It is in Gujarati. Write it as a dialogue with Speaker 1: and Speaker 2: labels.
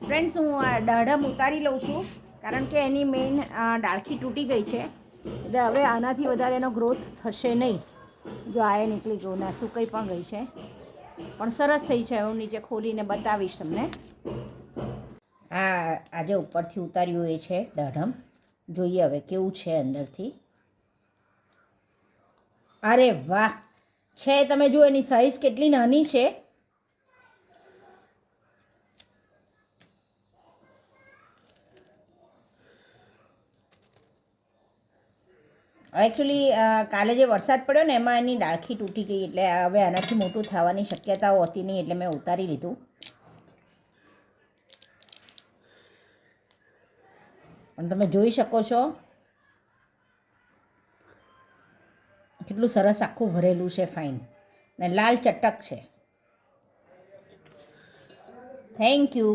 Speaker 1: ફ્રેન્ડ્સ હું દાઢમ ઉતારી લઉં છું, કારણ કે એની મેઇન ડાળખી તૂટી ગઈ છે. એટલે હવે આનાથી વધારે એનો ગ્રોથ થશે નહીં. જો આ નીકળી ગયું ને સુકાઈ પણ ગઈ છે. પણ સરસ થઈ છે, હું નીચે ખોલીને બતાવીશ તમને. આ આજે ઉપરથી ઉતાર્યું એ છે દાઢમ. જોઈએ હવે કેવું છે અંદરથી. અરે વાહ! છે, તમે જુઓ એની સાઈઝ કેટલી નાની છે. એકચ્યુઅલી કાલે જે વરસાદ પડ્યો ને એમાં એની ડાળખી તૂટી ગઈ એટલે હવે આનાથી મોટું થવાની શક્યતાઓ હતી નહીં એટલે મેં ઉતારી લીધું. પણ તમે જોઈ શકો છો કેટલું સરસ આખું ભરેલું છે ફાઇન ને લાલ ચટક છે. Thank you